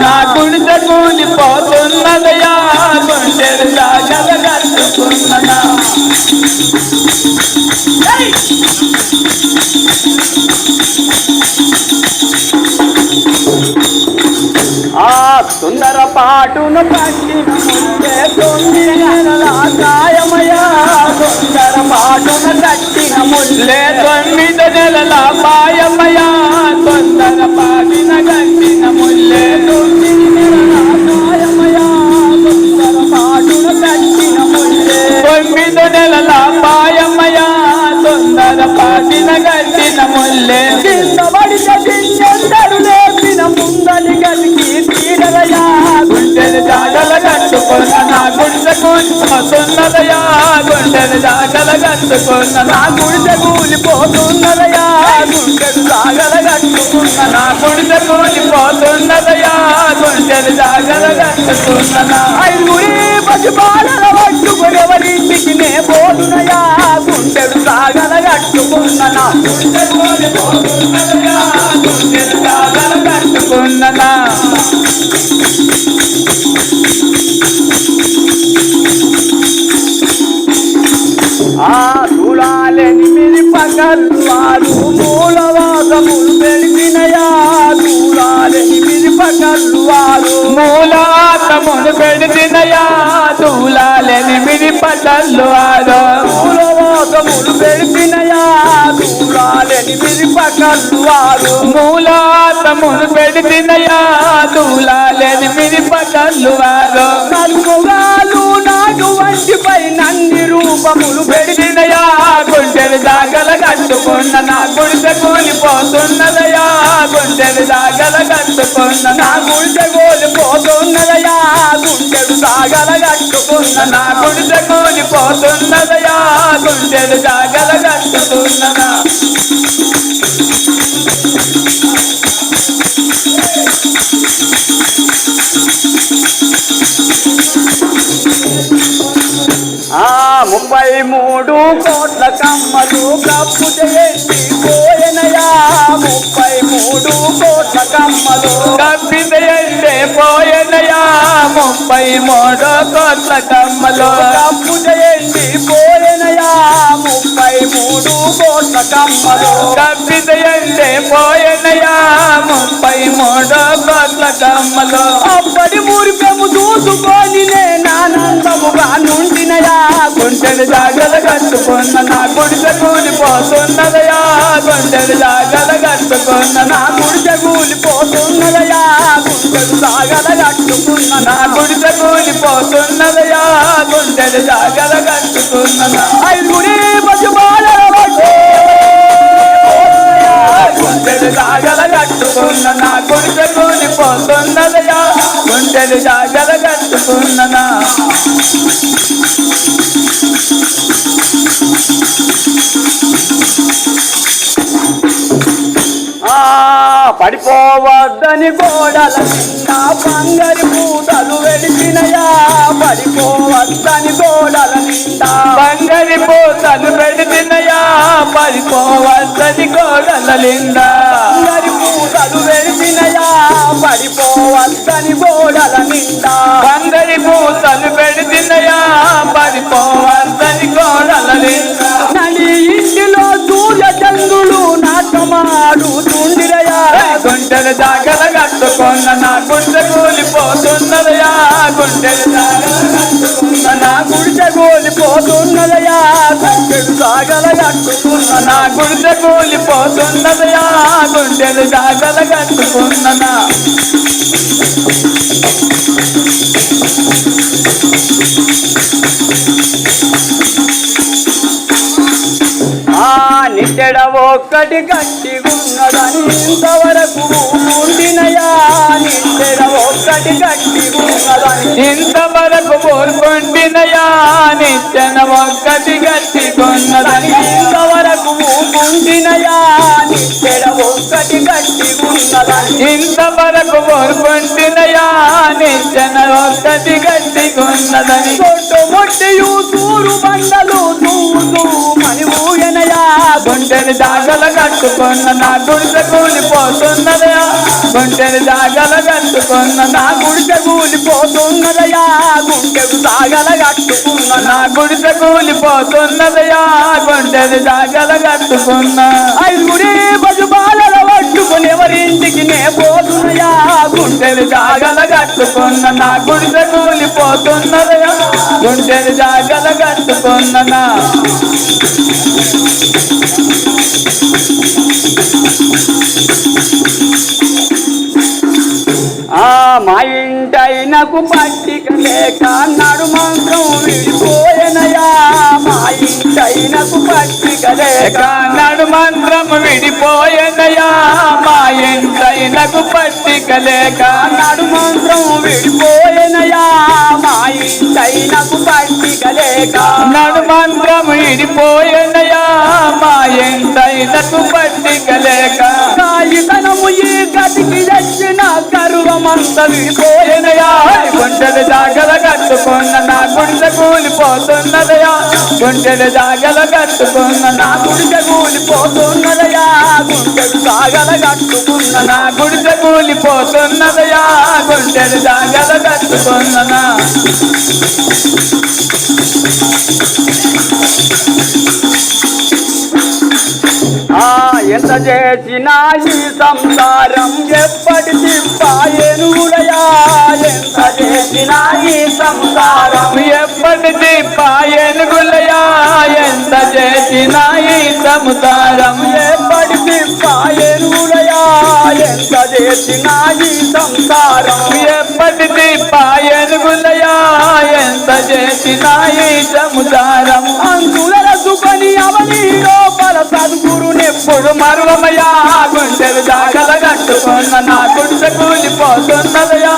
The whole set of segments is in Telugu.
నా గుండె కూలిపోతున్నదయా గుండెలు సాగల ఆ సుందర పాటును పట్టిన ముందే తొమ్మిది సుందర పాటును కట్టిన ముల్లే తొమ్మిది నెలల పాయమయా తొందర పాడిన గట్టిన ముల్లే తొమ్మిది నెలల సాయమయా సుందర ముల్లే తొమ్మిది నెలల పాయమయా తొందర పాడిన ముల్లే లేపిన కలిగి తీరలయా గుండెలు జాగల కట్టుకున్న నా గుడిసె కూలిపోతున్నదయా గుండెలు జాగల కట్టుకున్న నా గుడిసె కూలిపోతున్నదయా గుండెలు సాగలగట్టుకున్న నా గుడిసె కూలిపోతున్నదయా గుండెలు జాగల కట్టుకున్న నా ఐదుగురి పసిపాలన పట్టుకుని ఎవరింటికి నే పోదునయా గుండెడు సాగల నా గుడిసె కూలిపోతున్నదయా గుండెలు జాగలగట్టుకున్న నా మూలాతమును పెడితినయా దూలాలెనిమిది పటల్లు ఆరో మూలవాసములు పెరిగినయా దూలాలెనిమిది పగలు వారు మూలాతమును పెడితినయా దూలాలెనిమిది పటల్లు ఆరో కలుగాలు నాటు వంటిపై నంది రూపములు పెడితినయా గుండెలు దాగల కట్టుకున్న నా గుడిసె కూలిపోతున్నదయా గుండెలు దాగల కట్టుకున్న నా నా గుడిసె కోల్పోతున్నదయా గుండెడు సాగల కట్టుకున్న నా గుడిసె కూలిపోతున్నదయా గుండెలు దాగల కట్టుకున్న Thank you. ముప్పై మూడు కోట్ల కమ్మలు కప్పు చేసి పోయనయా? ముప్పై మూడు కోట్ల కమ్మలు కప్పి చేయండి పోయనయా? ముప్పై మూడు కోట్ల కమ్మలు కప్పు చేయండి పోయనయా? ముప్పై మూడు కోట్ల కమ్మలు కప్పి చేయండి పోయనయా? ముప్పై మూడో కోట్ల కమ్మలో అప్పటి చూసుకొని నేనానందముగా నుండినయా. గుండెలు జాగల కట్టుకున్న నా గుడిసె కూలిపోతున్నదయా. గుండెలు జాగల కట్టుకున్న నా గుడిసె కూలిపోతున్నదయా. గుండెడు సాగల కట్టుకున్న నా గుడిసె కూలిపోతున్నదయా. గుండెలు జాగల కట్టుకున్న ఐదుగురి పశుపాల గుండెలు జాగల కట్టుకున్న నా గుడిసె కూలిపోతున్నదయా గుండెలు జాగల పడిపోవద్దని గోడల నిండా బంగారు పూతలు వెడిపినయా పడిపోవద్దని గోడల నిండా. బంగరి పూతలు పెడితినయా పడిపోవద్దని గోడల లిందా బంగారి పూతలు వెడిపినయా పడిపోవద్దని గోడల నిండా. బంగరి పూతలు పెడితినయా పడిపోవద్దని గోడల లిందా నడి ఇంటిలో సూర్య చంద్రులు నాటమాడు తుండిరయా గుండెలు జాగల కట్టుకున్న నా జాగల కట్టుకున్న నా గుడిసె కూలిపోతున్నదయా గుండెడు సాగల కట్టుకున్న నా గుడిసె కూలిపోతున్నదయా గుండెలు జాగల కట్టుకున్న నా ఒక్కటి గట్టి ఉన్నదని ఇంతవరకు ఉండినయా నిచ్చెన ఒక్కటి గట్టి ఇంతవరకు కోరుకుంటున్నయా నిచ్చెన ఒక్కటి గట్టి కొన్నదని. ఇంతవరకు ఉండినయా నిచ్చెన ఒక్కటి గట్టి ఉన్నదని. ఇంతవరకు కోరుకుంటున్నయా నిచ్చెన ఒక్కటి గట్టి కొన్నదని. కొట్టు మొట్టియు సూరు బండలు తూతూ మని ఊయనయా. గుంటెని జాగల కట్టుకున్న నా గుడిసె కూలిపోతున్నదయా? గుంటెని జాగల కట్టుకున్న నా నా గుడిసె కూలిపోతున్నదయా గుండెకు సాగల కట్టుకున్న నా గుడిసె కూలిపోతున్నదయా గుంటెని జాగల కట్టుకున్న ఐదుగురి బజుబాలల పట్టుకుని ఎవరింటికి నే పోతున్నయా గుండె జాగల కట్టుకున్న నా గుడిసె కూలిపోతున్నదయా గుంటెని జాగల కట్టుకున్న నా you. మా ఇంటైనకు పట్టిక లేక నడు మంత్రం విడిపోయనయా మా ఇంటైనకు పట్టిక లేక నడు మంత్రం విడిపోయిందయా మా ఇంట్లైనకు పట్టిక లేక నడు మంత్రం విడిపోయనయా మా ఇంట్లైనకు పట్టిక లేక నడు మంత్రం విడిపోయిందయా మా ఇంట్లైనకు పట్టిక లేక కాయితనము ఈ గతికి తెచ్చిన గర్వమంత విడిపోయనయా గుండెలు జాగల కట్టుకున్న నా గుండె కూలిపోతున్నదయా గుండెలు జాగల కట్టుకున్న నా గుండె కూలిపోతున్నదయా గుండెలు సాగల కట్టుకున్న నా గుడిసె కూలిపోతున్నదయా గుంటెల సాగల కట్టుకున్న ఎంత చేసినా ఈ సంసారం? ఎప్పటి తిప్పాయనుడయా ఎంత చేసినా ఈ సంసారం? ఎప్పటిది పాయనుగులయా ఎంత చేసినా ఈ సంసారం? ఎప్పటి తిప్పాయనుడయా ఎంత చేసినా ఈ సంసారం? ఎప్పటిది పాయనుగులయా ఎంత చేసినా ఈ సంసారం? అంకుల లోపల సద్గురుని ఎప్పుడు మరువమయా గుంటెలు దాగల కట్టుకున్న నా గుడిస కూలిపోతున్నదయా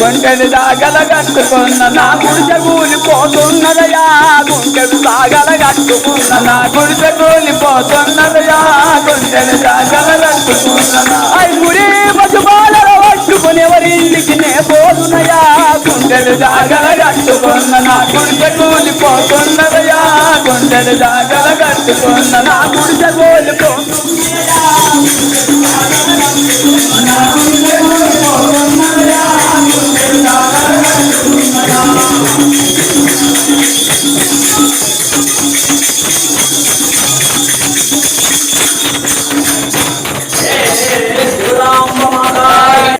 గుంటెలు దాగల కట్టుకున్న నా గుడిస కూలిపోతున్నదయా గుండెలు దాగల కట్టుకున్న నా గుడిస కూలిపోతున్నదయా గుంటెలు దాగల కట్టుకున్న నా ఐదుగురి గుండెలు జాగల కట్టుకున్న నా గుడిసె కూలిపోతున్నదయా గుండెలు జాగల కట్టుకున్న నా గుడిసె కూలిపో